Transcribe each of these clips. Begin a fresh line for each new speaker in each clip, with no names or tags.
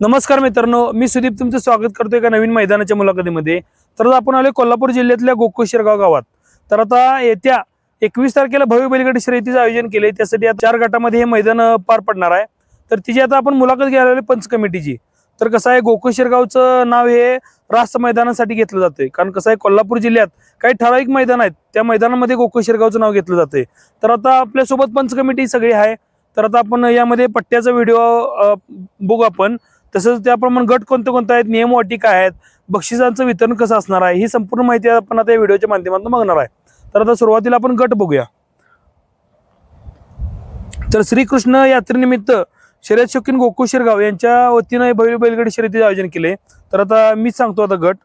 नमस्कार मित्रांनो मी सुदीप तुमचं स्वागत करतोय एका नवीन मैदानाच्या मुलाखतीमध्ये. तर आपण आलोय कोल्हापूर जिल्ह्यातल्या गोकुळ शिरगाव गावात. तर आता येत्या एकवीस तारखेला भव्य बैलगाडी शर्यतीचं आयोजन केले त्यासाठी आता चार गटामध्ये हे मैदान पार पडणार आहे. तर तिची आता आपण मुलाखत घ्यायला आलोय पंच कमिटीची. तर कसं आहे गोकुळ शिरगावचं नाव हे रास्त मैदानासाठी घेतलं जातंय. कारण कसं आहे कोल्हापूर जिल्ह्यात काही ठराविक मैदान आहेत. त्या मैदानामध्ये गोकुळ शिरगावचं नाव घेतलं जातंय. तर आता आपल्यासोबत पंच कमिटी सगळी आहे. तर आता आपण यामध्ये पट्ट्याचा व्हिडिओ बघू आपण. तसंच त्याप्रमाणे गट कोणते कोणते आहेत नियम अटिका आहेत बक्षिसांचं वितरण कसं असणार आहे ही संपूर्ण माहिती आपण आता या व्हिडिओच्या माध्यमातून बघणार आहे. तर आता सुरुवातीला आपण गट बघूया. तर श्रीकृष्ण यात्रेनिमित्त शर्यत शौकीन गोकुळ शिरगाव यांच्या वतीनं बैल बैलगडी बैलगाडी शर्यतीचे आयोजन केले. तर आता मीच सांगतो आता गट.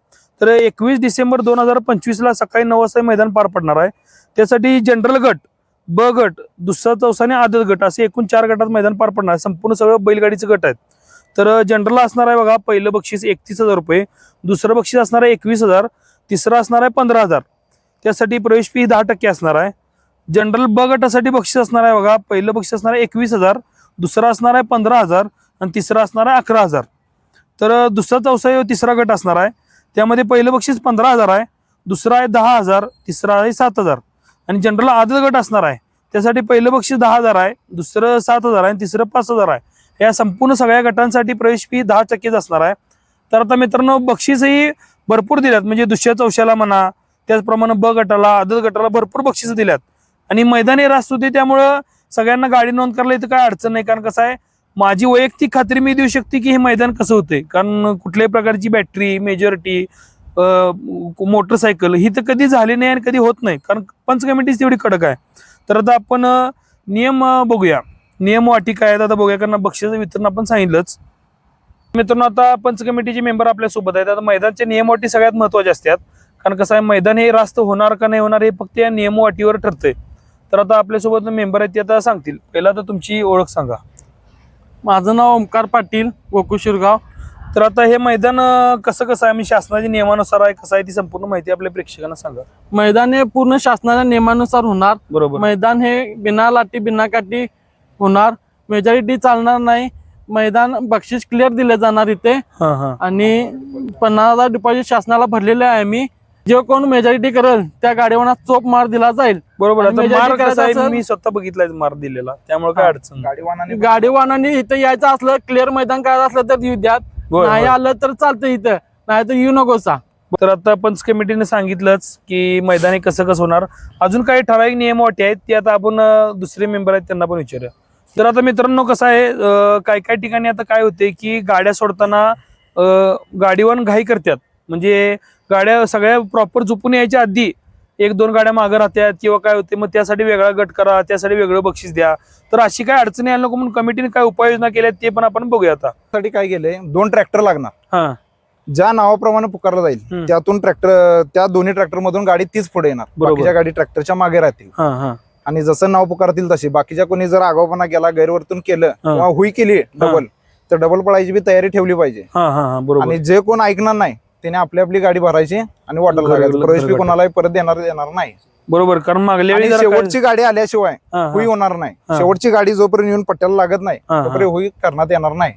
तर एकवीस डिसेंबर दोन हजार पंचवीसला सकाळी नऊ वाजता मैदान पार पडणार आहे. त्यासाठी जनरल गट ब गट दुसरा चौसा आणि आदत गट असे एकूण चार गटात मैदान पार पडणार आहे. संपूर्ण सगळं बैलगाडीचं गट आहेत. तर जनरल असणार आहे बघा पहिलं बक्षीस एकतीस हजार रुपये दुसरं बक्षीस असणार आहे एकवीस हजार तिसरं असणार आहे पंधरा हजार. त्यासाठी प्रवेश फी दहा टक्के असणार आहे. जनरल ब गटासाठी बक्षीस असणार आहे बघा पहिलं बक्षीस असणार आहे एकवीस हजार दुसरं असणार आहे पंधरा हजार आणि तिसरा असणार आहे अकरा हजार. तर दुसरा चौसा तिसरा गट असणार आहे. त्यामध्ये पहिलं बक्षीस पंधरा हजार आहे दुसरं आहे दहा हजार तिसरा आहे सात हजार. आणि जनरल आदत गट असणार आहे. त्यासाठी पहिलं बक्षीस दहा हजार आहे दुसरं सात हजार आहे आणि तिसरं पाच हजार आहे. या संपूर्ण सगळ्या गटांसाठी प्रवेश फी दहा टक्केच असणार आहे. तर आता मित्रांनो बक्षीसही भरपूर दिल्यात. म्हणजे दुसऱ्या चौशाला म्हणा त्याचप्रमाणे ब गटाला आदत गटाला भरपूर बक्षीस दिल्यात. आणि मैदानी रास्त होती त्यामुळं सगळ्यांना गाडी नोंद करायला इथं काय अडचण नाही. कारण कसं आहे माझी वैयक्तिक खात्री मी देऊ शकते की हे मैदान कसं होते कारण कुठल्याही प्रकारची बॅटरी मेजॉरिटी मोटरसायकल ही तर कधी झाली नाही आणि कधी होत नाही. कारण पंच कमिटीच तेवढी कडक आहे. तर आता आपण नियम बघूया. नियम अटी काय आहेत आता बघूया. बक्षीचं वितरण आपण सांगितलंच. मित्रांनो आता पंच कमिटीचे मेंबर आपल्यासोबत आहेत. आता मैदानचे नियम अटी सगळ्यात महत्त्वाचे असतात. कारण कसं आहे मैदान हे रास्त होणार का नाही होणार हे फक्त या नियम अटीवर ठरतंय. तर आता आपल्यासोबत मेंबर आहेत ते आता सांगतील. पहिला तर तुमची ओळख सांगा.
माझं नाव ओमकार पाटील गोकुळ शिरगाव.
तर आता हे मैदान कसं कसं आहे? शासनाच्या नियमानुसार आहे कसं आहे ती संपूर्ण माहिती आपल्या प्रेक्षकांना सांगा.
मैदान हे पूर्ण शासनाच्या नियमानुसार होणार.
बरोबर.
मैदान हे बिना लाटी बिना काठी होणार. मेजॉरिटी चालणार नाही. मैदान बक्षीस क्लिअर दिले जाणार इथे.
हा हा.
आणि पन्नास हजार डिपॉझिट शासनाला भरलेले आहे मी जे कोण मेजॉरिटी करेल त्या गाडीवर चोप मार दिला जाईल.
बरोबर मी स्वतः बघितलाय मार दिलेला. त्यामुळे काय. अडचण.
गाडीवानाने
इथं यायचं असलं क्लिअर मैदान करायचं असलं तर येऊ द्यात. नाही. आलं तर चालतं इथं. नाही तर येऊ नकोसा.
तर आता पंच कमिटीने सांगितलंच की मैदानी कसं कसं होणार. अजून काही ठराविक नियम अटी आहेत ते आता आपण दुसरे मेंबर आहेत त्यांना पण विचारूया. तर आता मित्रांनो कसं आहे काही काही ठिकाणी आता काय होते की गाड्या सोडताना अं, गाडीवर घाई करतात. म्हणजे गाड्या सगळ्या प्रॉपर झोपून यायच्या आधी एक दोन गाड्या मागं राहतात किंवा काय होते मग त्यासाठी वेगळा गट करा त्यासाठी वेगळं बक्षीस द्या. तर अशी काय अडचणी यायला नको म्हणून कमिटीने काय उपाययोजना केल्या ते पण आपण बघूया आता.
साठी काय केलंय दोन ट्रॅक्टर लागणार.
हा.
ज्या नावाप्रमाणे पुकारला जाईल. त्यातून ट्रॅक्टर त्या दोन्ही ट्रॅक्टर मधून गाडी तीच पुढे येणार.
बरोबर.
बाकीच्या गाडी ट्रॅक्टरच्या मागे राहतील.
हा हा.
आणि जसं नाव पुकारतील तशी. बाकीच्या कोणी जर आगाऊपणा केला गैरवर्तन केलं किंवा हुई केली डबल तर डबल पळायची बी तयारी ठेवली पाहिजे. आणि जे कोण ऐकणार नाही त्याने आपली आपली गाडी भरायची आणि वाटायला
घरी-
लागायचं. प्रवेश फी कोणालाही परत देणार देणार नाही.
बरोबर कारण मागल्या वेळी
शेवटची गाडी आल्याशिवाय. हुई होणार नाही. शेवटची गाडी जोपर्यंत येऊन पट्ट्याला लागत नाही. तोपर्यंत हुई करण्यात येणार नाही.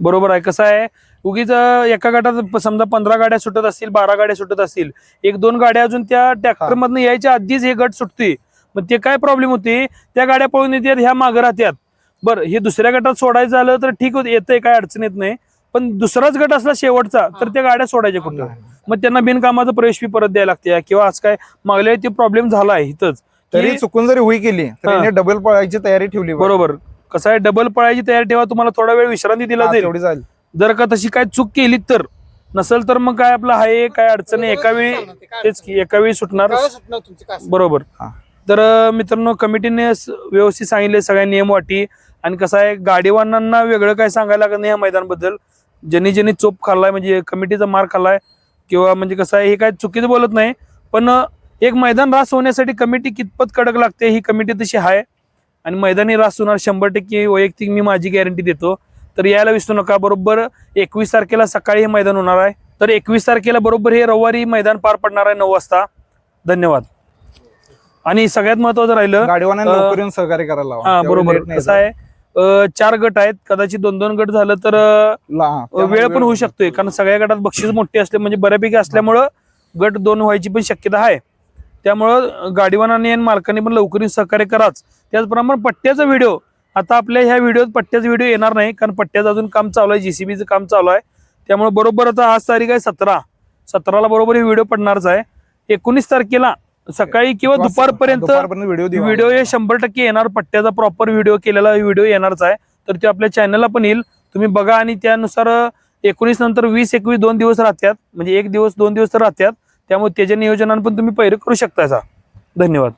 बरोबर आहे. कसं आहे उगीच एका गटात समजा पंधरा गाड्या सुटत असतील बारा गाड्या सुटत असतील एक दोन गाड्या अजून त्या ट्रॅक्टर मधनं यायच्या आधीच हे गट सुटते मग ते काय प्रॉब्लेम होते? त्या गाड्या पळून येतात ह्या मागं राहतात. बरं हे दुसऱ्या गटात सोडायचं झालं तर ठीक होत येतंय काय अडचण येत नाही. पण दुसराच गट असला शेवटचा तर त्या गाड्या सोडायच्या कुठं? मग त्यांना बिनकामाचं प्रवेश फी परत द्यायला लागते. किंवा आज काय मागल्या ते प्रॉब्लेम झाला आहे इथंच.
तरी चुकून जरी हुई केली
हा.
डबल पळायची तयारी ठेवली.
बरोबर. कसं आहे डबल पळायची तयारी ठेवा तुम्हाला थोडा वेळ विश्रांती दिला
हा,
जाईल. जर का तशी काय चूक केली तर नसेल तर मग काय आपलं आहे काय अडचण आहे एका वेळी तेच की एका वेळी सुटणार. बरोबर.
हा.
तर मित्रांनो कमिटीने व्यवस्थित सांगितले सगळ्या नियम वाटी. आणि कसं आहे गाडीवानांना वेगळं काय सांगायला लागत नाही या मैदानबद्दल. ज्यांनी ज्यांनी चोप खाल्लाय म्हणजे कमिटीचा मार खाल्लाय किंवा म्हणजे कसं आहे हे काय चुकीचं बोलत नाही. पण एक मैदान रास होण्यासाठी कमिटी कितपत कडक लागते ही कमिटी तशी आहे आणि मैदानी रास होणार शंभर टक्के वैयक्तिक मी माझी गॅरंटी देतो. तर यायला विसरू नका बरोबर एकवीस तारखेला सकाळी हे मैदान होणार आहे. तर एकवीस तारखेला बरोबर हे रविवारी मैदान पार पडणार आहे नऊ वाजता. धन्यवाद. आणि सगळ्यात महत्वाचं राहिलं
लवकर येऊन सहकार्य करायला लावा.
हा
त्यावेळी
बरोबर.
late नाही
कसं. आहे अं, चार गट आहेत कदाचित दोन दोन गट झालं तर अं,
ला- त्यामुळे
वेळ पण होऊ शकतोय कारण सगळ्या गटात बक्षीस मोठे असले म्हणजे बऱ्यापैकी असल्यामुळं गट दोन व्हायची पण शक्यता आहे. त्यामुळं गाडीवानाने आणि मालकाने पण लवकर सहकार्य कराच. त्याचप्रमाणे पट्ट्याचा व्हिडिओ. आता आपल्या ह्या व्हिडिओत पट्ट्याचा व्हिडिओ येणार नाही कारण पट्ट्याचं अजून काम चालू आहे जेसीबीचं काम चालू आहे. त्यामुळे बरोबर आता आज तारीख आहे सतरा. सतराला बरोबर हे व्हिडिओ पडणारच आहे. एकोणीस तारखेला सकाळी किंवा दुपारपर्यंत
व्हिडिओ
व्हिडिओ हे शंभर टक्के येणार. पट्ट्याचा प्रॉपर व्हिडिओ केलेला व्हिडिओ येणारच आहे. तर ते आपल्या चॅनलला पण येईल. तुम्ही बघा आणि त्यानुसार एकोणीस नंतर वीस एकवीस दोन दिवस राहतात म्हणजे एक दिवस दोन दिवस तर राहतात त्यामुळे त्याच्या नियोजनानं पण तुम्ही पैरे करू शकता धन्यवाद.